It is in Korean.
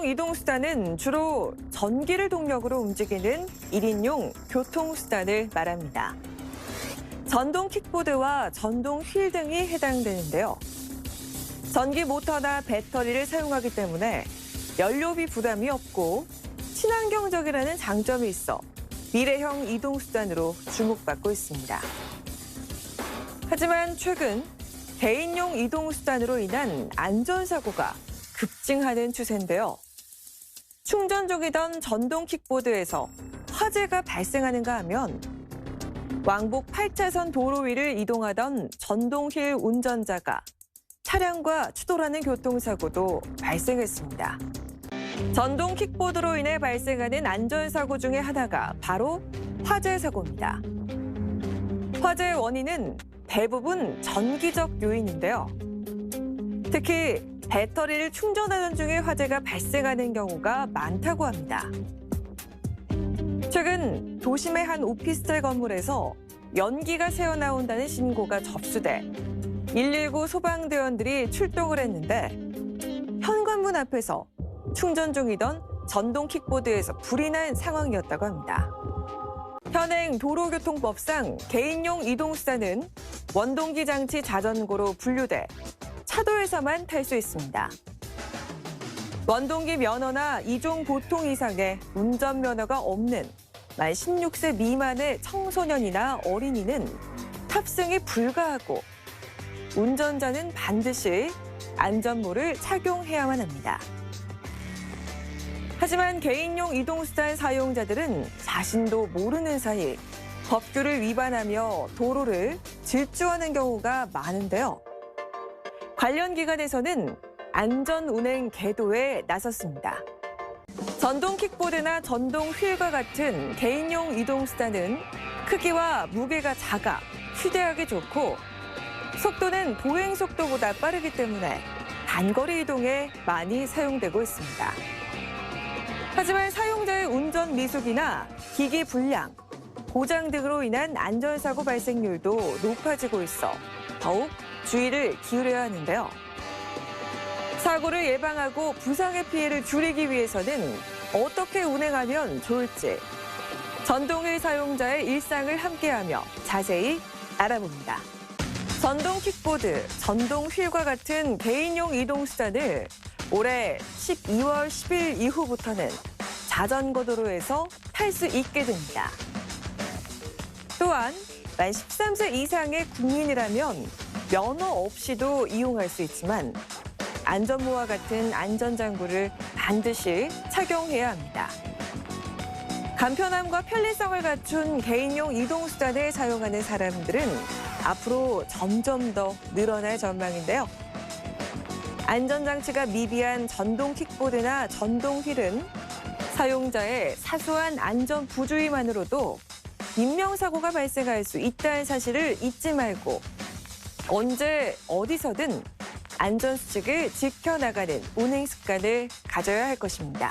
개인용 이동수단은 주로 전기를 동력으로 움직이는 1인용 교통수단을 말합니다. 전동 킥보드와 전동 휠 등이 해당되는데요. 전기 모터나 배터리를 사용하기 때문에 연료비 부담이 없고 친환경적이라는 장점이 있어 미래형 이동수단으로 주목받고 있습니다. 하지만 최근 개인용 이동수단으로 인한 안전사고가 급증하는 추세인데요. 충전 중이던 전동 킥보드에서 화재가 발생하는가 하면 왕복 8차선 도로 위를 이동하던 전동 휠 운전자가 차량과 추돌하는 교통사고도 발생했습니다. 전동 킥보드로 인해 발생하는 안전사고 중에 하나가 바로 화재 사고입니다. 화재의 원인은 대부분 전기적 요인인데요. 특히 배터리를 충전하는 중에 화재가 발생하는 경우가 많다고 합니다. 최근 도심의 한 오피스텔 건물에서 연기가 새어나온다는 신고가 접수돼 119 소방대원들이 출동을 했는데 현관문 앞에서 충전 중이던 전동 킥보드에서 불이 난 상황이었다고 합니다. 현행 도로교통법상 개인용 이동수단은 원동기 장치 자전거로 분류돼 차도에서만 탈 수 있습니다. 원동기 면허나 이종 보통 이상의 운전면허가 없는 만 16세 미만의 청소년이나 어린이는 탑승이 불가하고 운전자는 반드시 안전모를 착용해야만 합니다. 하지만 개인용 이동수단 사용자들은 자신도 모르는 사이 법규를 위반하며 도로를 질주하는 경우가 많은데요. 관련 기관에서는 안전 운행 계도에 나섰습니다. 전동 킥보드나 전동 휠과 같은 개인용 이동수단은 크기와 무게가 작아 휴대하기 좋고 속도는 보행 속도보다 빠르기 때문에 단거리 이동에 많이 사용되고 있습니다. 하지만 사용자의 운전 미숙이나 기기 불량, 고장 등으로 인한 안전사고 발생률도 높아지고 있어 더욱 주의를 기울여야 하는데요. 사고를 예방하고 부상의 피해를 줄이기 위해서는 어떻게 운행하면 좋을지 전동휠 사용자의 일상을 함께하며 자세히 알아봅니다. 전동 킥보드, 전동 휠과 같은 개인용 이동수단을 올해 12월 10일 이후부터는 자전거 도로에서 탈 수 있게 됩니다. 또한 만 13세 이상의 국민이라면 면허 없이도 이용할 수 있지만 안전모와 같은 안전장구를 반드시 착용해야 합니다. 간편함과 편리성을 갖춘 개인용 이동수단을 사용하는 사람들은 앞으로 점점 더 늘어날 전망인데요. 안전장치가 미비한 전동 킥보드나 전동 휠은 사용자의 사소한 안전 부주의만으로도 인명사고가 발생할 수 있다는 사실을 잊지 말고 언제 어디서든 안전수칙을 지켜나가는 운행 습관을 가져야 할 것입니다.